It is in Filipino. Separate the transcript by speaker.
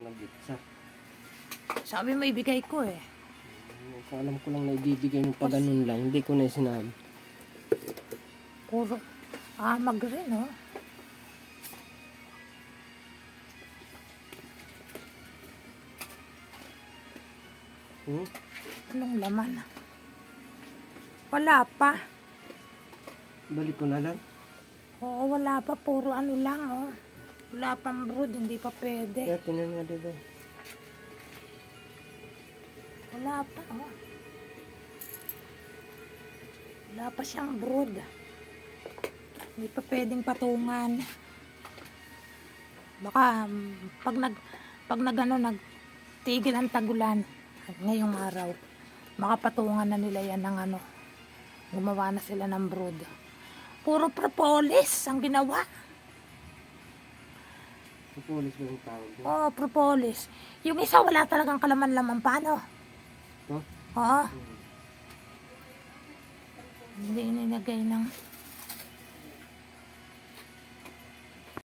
Speaker 1: Nagitsa.
Speaker 2: Sabi mo ibigay ko eh.
Speaker 1: Kung alam ko lang na ibibigay mo pa ganun lang, hindi ko na sinabi.
Speaker 2: Puro amag rin oh.
Speaker 1: Hmm?
Speaker 2: Anong laman? Wala pa.
Speaker 1: Balik ko na lang.
Speaker 2: Oo, wala pa. Puro ano lang oh. Wala pang brood, hindi pa pwede.
Speaker 1: Kaya tinan nga dito.
Speaker 2: Wala pa oh. Wala pa siyang brood. Hindi pa pwedeng patungan. Baka mm, pag nag pag nag ano, nagtigil ang tagulan ngayong araw, makapatungan na nila yan ng ano. Gumawa na sila ng brood. Puro propolis ang ginawa.
Speaker 1: Pupulis ba yung tawag doon?
Speaker 2: Oh, propolis. Yung isa wala talagang kalaman-laman paano.
Speaker 1: Ito?
Speaker 2: Oo. Hindi nilagay ng